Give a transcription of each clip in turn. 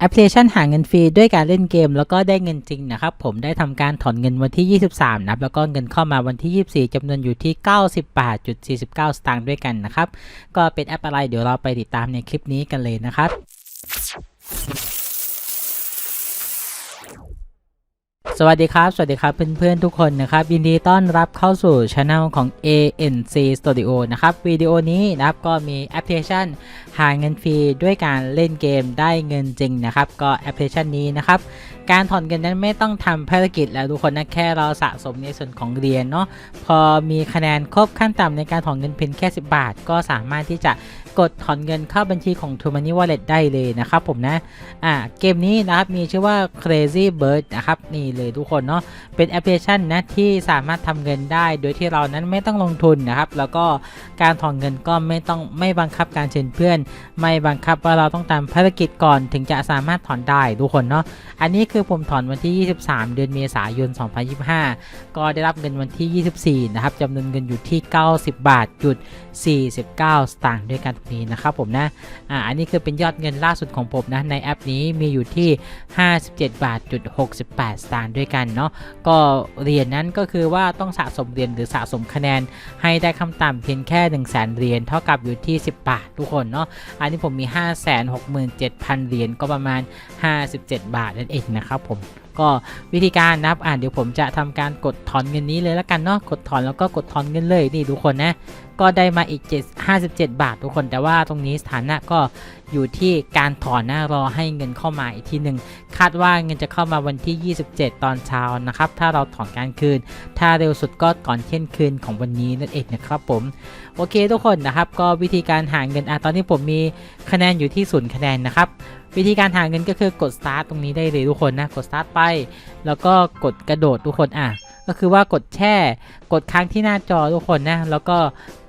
แอปพลิเคชันหาเงินฟรีด้วยการเล่นเกม แล้วก็ได้เงินจริงนะครับ ผมได้ทำการถอนเงินวันที่ 23 นะครับ แล้วก็เงินเข้ามาวันที่ 24จำนวนอยู่ที่ 90บาทจุด49 สตางค์ด้วยกันนะครับ ก็เป็นแอปอะไรเดี๋ยวเราไปติดตามในคลิปนี้กันเลยนะครับ สวัสดีครับ สวัสดีครับเพื่อนๆทุกคนนะครับยินดีต้อนรับเข้าสู่ช anel ของ ANC Studio นะครับวิดีโอนี้นะครับก็มีแอปพลิเคชัน หาเงินฟรีด้วยการเล่นเกมได้เงินจริงนะครับ ก็แอปพลิเคชันนี้นะครับ การถอนเงินนั้นไม่ต้องทำภารกิจแล้วทุกคนนะแค่เราสะสมในส่วนของเหรียญเนาะพอมีคะแนนครบขั้นต่ำในการถอนเงินเพียงแค่ 10 บาท ก็สามารถที่จะกดถอนเงินเข้าบัญชีของ t o m o n e y Wallet ได้เลยนะครับผมนะ อ่า เกมนี้นะครับ มีชื่อว่า Crazy Bird นะครับ นี่เลยทุกคนเนาะ เป็นแอปพลิเคชันนะที่สามารถทำเงินได้ โดยที่เรานั้นไม่ต้องลงทุนนะครับ แล้วก็การถอนเงินก็ไม่ต้องไม่บังคับการเชิญเพื่อน ไม่บังคับว่าเราต้องตามภารกิจก่อนถึงจะสามารถถอนได้ทุกคนเนาะ อันนี้คือผมถอนวันที่ 23 เดือนเมษายน 2025 ก็ได้รับเงินวันที่ 24 นะครับจำนวนเงินอยู่ที่ 90 บาทจุด49 สตางค์ด้วยกันนี้นะครับผมนะอ่าอันนี้คือเป็นยอดเงินล่าสุดของผมนะในแอปนี้มีอยู่ที่ 57 บาทจุด68 สตางค์ด้วยกันเนาะก็เหรียญนั้นก็คือว่าต้องสะสมเหรียญหรือสะสมคะแนน ให้ได้คำต่ำเพียงแค่1 0 0 0 0แสนเหรียญเท่ากับอยู่ที่ 10 บาททุกคนเนาะอันนี้ผมมี 567,000เหรียญก็ประมาณ 57 บาทนั่นเองนะครับผม ก็วิธีการนะครับอ่าเดี๋ยวผมจะทำการกดถอนเงินนี้เลยแล้วกันเนาะกดถอนแล้วก็กดถอนเงินเลยนี่ทุกคนนะก็ได้มาอีก7 57 บาททุกคน แต่ว่าตรงนี้สถานะก็อยู่ที่การถอนนะรอให้เงินเข้ามาอีกทีหนึ่งคาดว่าเงินจะเข้ามาวันที่ 27 ตอนเช้านะครับ ถ้าเราถอนการคืน ถ้าเร็วสุดก็ก่อนเที่ยงคืนของวันนี้นั่นเองนะครับผม โอเคทุกคนนะครับ ก็วิธีการหาเงินอะตอนนี้ผมมีคะแนนอยู่ที่ศูนย์คะแนนนะครับ วิธีการหาเงินก็คือกด start ตรงนี้ได้เลยทุกคนนะ กด start ไป แล้วก็กดกระโดดทุกคนอะ ก็คือว่ากดแช่ กดค้างที่หน้าจอทุกคนนะ แล้วก็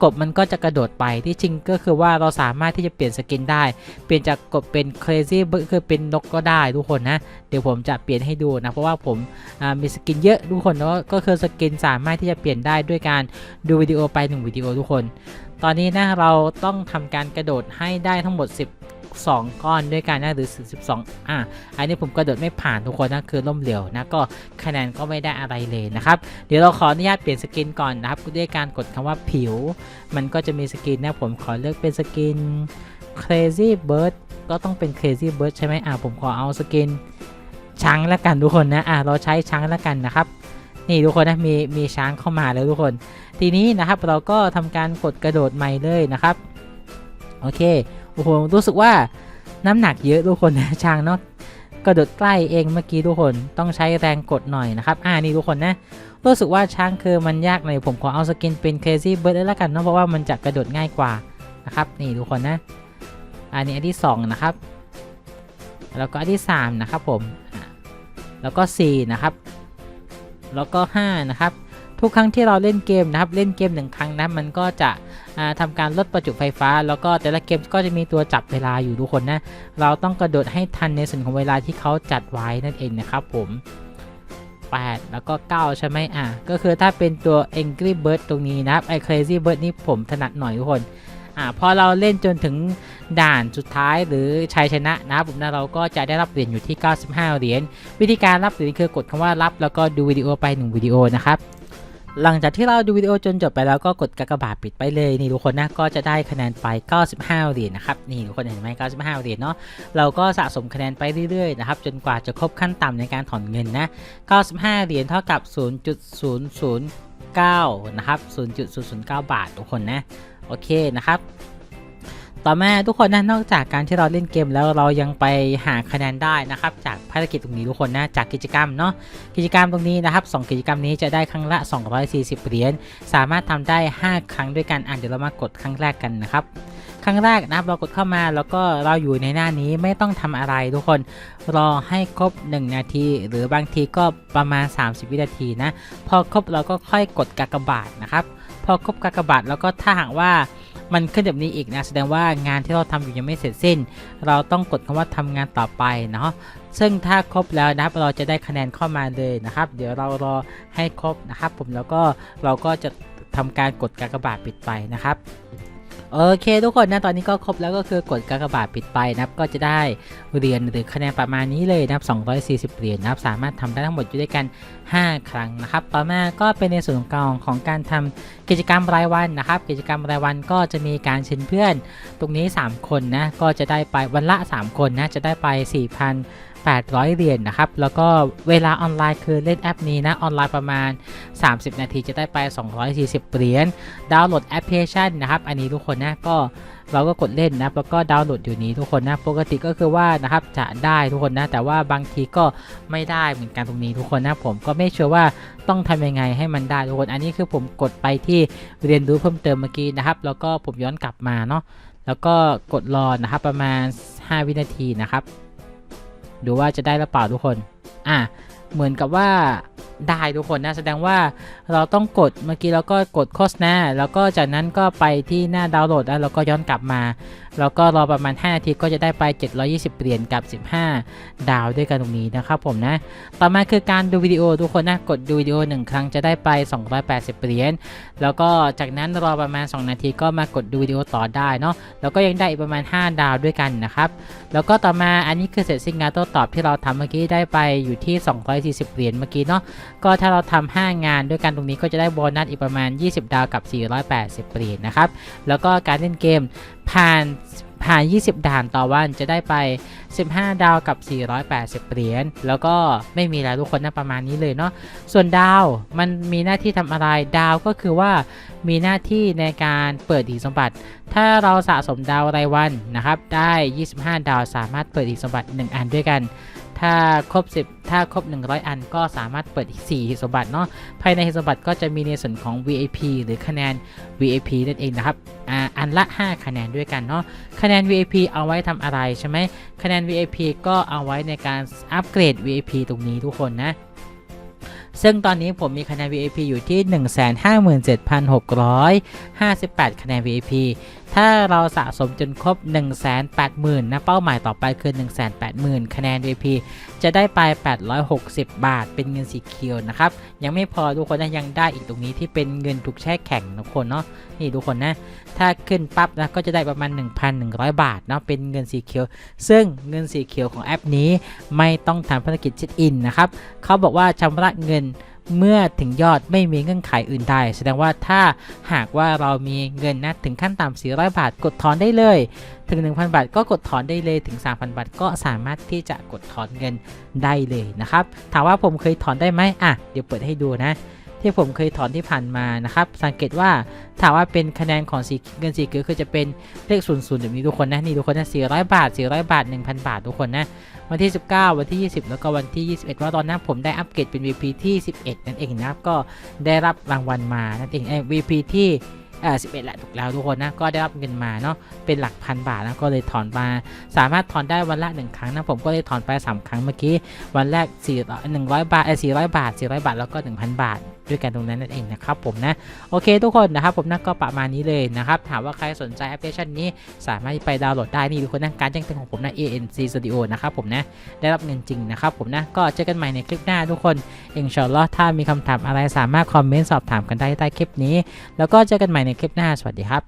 กบมันก็จะกระโดดไป ที่จริงก็คือว่าเราสามารถที่จะเปลี่ยนสกินได้ เปลี่ยนจากกบเป็น crazy คือเป็นนกก็ได้ทุกคนนะ เดี๋ยวผมจะเปลี่ยนให้ดูนะ เพราะว่าผมมีสกินเยอะทุกคนแล้วก็คือสกินสามารถที่จะเปลี่ยนได้ด้วยการดูวิดีโอไป1วิดีโอทุกคน ตอนนี้นะเราต้องทำการกระโดดให้ได้ทั้งหมด 10 12 ก้อนด้วยกันนะหรือ 12 อะ อันนี้ผมกระโดดไม่ผ่านทุกคนนะคือล่มเหลวนะก็คะแนนก็ไม่ได้อะไรเลยนะครับ เดี๋ยวเราขออนุญาตเปลี่ยนสกินก่อนนะครับด้วยการกดคำว่าผิว มันก็จะมีสกินนะผมขอเลือกเป็นสกิน crazy bird ก็ต้องเป็น crazy bird ใช่ไหมอะผมขอเอาสกินช้างแล้วกันทุกคนนะอะเราใช้ช้างแล้วกันนะครับนี่ทุกคนนะมีมีช้างเข้ามาแล้วทุกคน ทีนี้นะครับเราก็ทำการกดกระโดดใหม่เลยนะครับ โอเค โอ้โห รู้สึกว่าน้ำหนักเยอะทุกคนนะช้างเนาะกระโดดใกล้เองเมื่อกี้ทุกคนต้องใช้แรงกดหน่อยนะครับ อ่านี่ทุกคนนะ รู้สึกว่าช้างคือมันยากหน่อยผมขอเอาสกินเป็น crazy bird ได้แล้วกันเนาะเพราะว่ามันจะกระโดดง่ายกว่านะครับ นี่ทุกคนนะ อันนี้อันที่ 2 นะครับ แล้วก็อันที่ 3 นะครับผม แล้วก็ 4 นะครับ แล้วก็ 5 นะครับ ทุกครั้งที่เราเล่นเกมนะครับเล่นเกมหนึ่งครั้งนะมันก็จะทำการลดประจุไฟฟ้า แล้วก็แต่ละเกมก็จะมีตัวจับเวลาอยู่ทุกคนนะเราต้องกระโดดให้ทันในส่วนของเวลาที่เขาจัดไว้นั่นเองนะครับผม 8 แล้วก็ 9 ใช่ไหมอะก็คือถ้าเป็นตัว Angry Bird ตรงนี้นะครับไอ้ Crazy Bird นี่ผมถนัดหน่อยทุกคนอ่าพอเราเล่นจนถึงด่านสุดท้ายหรือชัยชนะนะผมนะเราก็จะได้รับเหรียญอยู่ที่ 95 เหรียญวิธีการรับเหรียญคือกดคำว่ารับแล้วก็ดูวิดีโอไป 1 วิดีโอนะครับ หลังจากที่เราดูวิดีโอจนจบไปแล้วก็กดกากบาทปิดไปเลยนี่ทุกคนนะก็จะได้คะแนนไป 95 เหรียญนะครับนี่ทุกคนเห็นไหม95 เหรียญเนาะเราก็สะสมคะแนนไปเรื่อยๆนะครับจนกว่าจะครบขั้นต่ำในการถอนเงินนะ 95 เหรียญเท่ากับ 0.009 นะครับ 0.009 บาททุกคนนะโอเคนะครับ ต่อมาทุกคนนะนอกจากการที่เราเล่นเกมแล้วเรายังไปหาคะแนนได้นะครับ จากภารกิจตรงนี้ทุกคนนะจากกิจกรรมเนาะกิจกรรมตรงนี้นะครับ 2 กิจกรรมนี้จะได้ครั้งละ 240 เหรียญสามารถทำได้ 5 ครั้งด้วยกันอะเดี๋ยวเรามากดครั้งแรกกันนะครับครั้งแรกนะครับเรากดเข้ามาแล้วก็เราอยู่ในหน้านี้ไม่ต้องทำอะไรทุกคนรอให้ครบ 1 นาที หรือบางทีก็ประมาณ 30 วินาทีนะพอครบเราก็ค่อยกดกากบาทนะครับพอครบกากบาทแล้วก็ถ้าหากว่า มันขึ้นแบบนี้อีกนะแสดงว่างานที่เราทำอยู่ยังไม่เสร็จสิ้น เราต้องกดคำว่าทำงานต่อไปเนาะซึ่งถ้าครบแล้วนะครับเราจะได้คะแนนเข้ามาเลยนะครับ เดี๋ยวเรารอให้ครบนะครับ ผมแล้วก็เราก็จะทำการกดกากบาทปิดไปนะครับ โอเคทุกคนนะตอนนี้ก็ครบแล้วก็คือกดกากบาทปิดไปนะครับก็จะได้เหรียญหรือคะแนนประมาณนี้เลยนะครับ240 เหรียญนะครับสามารถทำได้ทั้งหมดอยู่ด้วยกัน 5 ครั้งนะครับต่อมาก็เป็นในส่วนของกองของการทำกิจกรรมรายวันนะครับ กิจกรรมรายวันก็จะมีการเชิญเพื่อน ตรงนี้ 3 คนนะก็จะได้ไปวันละ 3 คนนะจะได้ไป 4,000 800 เหรียญนะครับ แล้วก็เวลาออนไลน์คือเล่นแอปนี้นะ ออนไลน์ประมาณ 30 นาทีจะได้ไป 240 เหรียญ ดาวน์โหลดแอปพลิเคชันนะครับ อันนี้ทุกคนนะ ก็เราก็กดเล่นนะ แล้วก็ดาวน์โหลดอยู่นี้ทุกคนนะ ปกติก็คือว่านะครับจะได้ทุกคนนะ แต่ว่าบางทีก็ไม่ได้เหมือนกันตรงนี้ทุกคนนะ ผมก็ไม่เชื่อว่าต้องทำยังไงให้มันได้ทุกคน อันนี้คือผมกดไปที่เรียนรู้เพิ่มเติมเมื่อกี้นะครับ แล้วก็ผมย้อนกลับมาเนาะ แล้วก็กดรอนะครับประมาณ 5 วินาทีนะครับ ดูว่าจะได้หรือเปล่าทุกคน อะ เหมือนกับว่าได้ทุกคนนะแสดงว่าเราต้องกดเมื่อกี้เราก็กดโฆษณาแล้วก็จากนั้นก็ไปที่หน้าดาวน์โหลดแล้วเราก็ย้อนกลับมาแล้วก็รอประมาณ 5 นาทีก็จะได้ไป 720 เหรียญกับ 15 ดาวด้วยกันตรงนี้นะครับผมนะ ต่อมาคือการดูวิดีโอทุกคนนะ กดดูวิดีโอ 1 ครั้งจะได้ไป 280 เหรียญ แล้วก็จากนั้นรอประมาณ 2 นาทีก็มากดดูวิดีโอต่อได้เนาะ แล้วก็ยังได้อีกประมาณ 5 ดาวด้วยกันนะครับ แล้วก็ต่อมาอันนี้คือเสร็จสิ้นงานโต้ตอบที่เราทำเมื่อกี้ได้ไปอยู่ที่ 240 เหรียญเมื่อกี้เนาะ ก็ถ้าเราทำ5งานด้วยกันตรงนี้ก็จะได้โบนัสอีกประมาณ 20 ดาวกับ 480 เหรียญนะครับ แล้วก็การเล่นเกมผ่านผ่าน 20 ด่านต่อวันจะได้ไป 15 ดาวกับ 480 เหรียญ แล้วก็ไม่มีแล้วทุกคนนะประมาณนี้เลยเนาะ ส่วนดาวมันมีหน้าที่ทำอะไร ดาวก็คือว่ามีหน้าที่ในการเปิดหีสมบัติ ถ้าเราสะสมดาวรายวันนะครับ ได้ 25 ดาวสามารถเปิดหีสมบัติ 1 อันด้วยกัน ถ้าครบ 10 ถ้าครบ 100 อันก็สามารถเปิดอีก 4หีบสมบัติเนาะ ภายในหีบสมบัติก็จะมีในส่วนของ VIP หรือคะแนน VIP นั่นเองนะครับอ่าอันละ 5 คะแนนด้วยกันเนาะ คะแนน VIP เอาไว้ทำอะไรใช่ไหม คะแนน VIP ก็เอาไว้ในการอัปเกรด VIP ตรงนี้ทุกคนนะซึ่งตอนนี้ผมมีคะแนน VIP อยู่ที่ 157,658 คะแนน VIP ถ้าเราสะสมจนครบ 180,000นะเป้าหมายต่อไปคือ 180,000 คะแนน VP จะได้ไป 860 บาท เป็นเงินสีเขียวนะครับ ยังไม่พอทุกคนนะยังได้อีกตรงนี้ที่เป็นเงินถูกแช่แข็งทุกคนเนาะนี่ทุกคนนะถ้าขึ้นปั๊บนะก็จะได้ประมาณ 1,100 บาทเนาะเป็นเงินสีเขียว ซึ่งเงินสีเขียวของแอปนี้ไม่ต้องทำภารกิจเช็คอินนะครับเขาบอกว่าชำระเงิน เมื่อถึงยอดไม่มีเงื่อนไขอื่นใดแสดงว่าถ้าหากว่าเรามีเงินนะถึงขั้นต่ำ400 บาท กดถอนได้เลย ถึง 1,000 บาท ก็กดถอนได้เลยถึง 3,000 บาท ก็สามารถที่จะกดถอนเงินได้เลยนะครับ ถามว่าผมเคยถอนได้ไหมอะเดี๋ยวเปิดให้ดูนะ ที่ผมเคยถอนที่ผ่านมานะครับ สังเกตว่าถามว่าเป็นคะแนนของสีเงินสีเขียวคือจะเป็นเลข0ูนย์ศูนย์แบบนี้ทุกคนนะนี่ทุกคนนะ400บาท400บาท1,000บาททุกคนนะวันที่ 19 วันที่ 20 แล้วก็วันที่ 21 ว่าตอนนั้นผมได้อัปเกรดเป็น VP ที่ 11 นั่นเองนะครับ ก็ได้รับรางวัลมานั่นเองเอ้ VP ที่เอ่อ11แหละถูกแล้วทุกคนนะ ก็ได้รับเงินมาเนาะ เป็นหลักพันบาทนะ ก็เลยถอนมา สามารถถอนได้วันละ 1 ครั้งนะ ผมก็เลยถอนไป 3 ครั้งเมื่อกี้ วันแรก4 100 บาทเออ400 บาท 400 บาท แล้วก็ 1,000 บาท ด้วยกันตรงนั้นนั่นเองนะครับผมนะโอเคทุกคนนะครับผมนั่นก็ประมาณนี้เลยนะครับถามว่าใครสนใจแอปพลิเคชันนี้สามารถไปดาวน์โหลดได้นี่ทุกคนนะการแจ้งเตือนของผมนะ ANC Studio นะครับผมนะได้รับเงินจริงนะครับผมนะก็เจอกันใหม่ในคลิปหน้าทุกคนอินชาอัลลอฮ์ถ้ามีคำถามอะไรสามารถคอมเมนต์สอบถามกันได้ใต้คลิปนี้ แล้วก็เจอกันใหม่ในคลิปหน้าสวัสดีครับ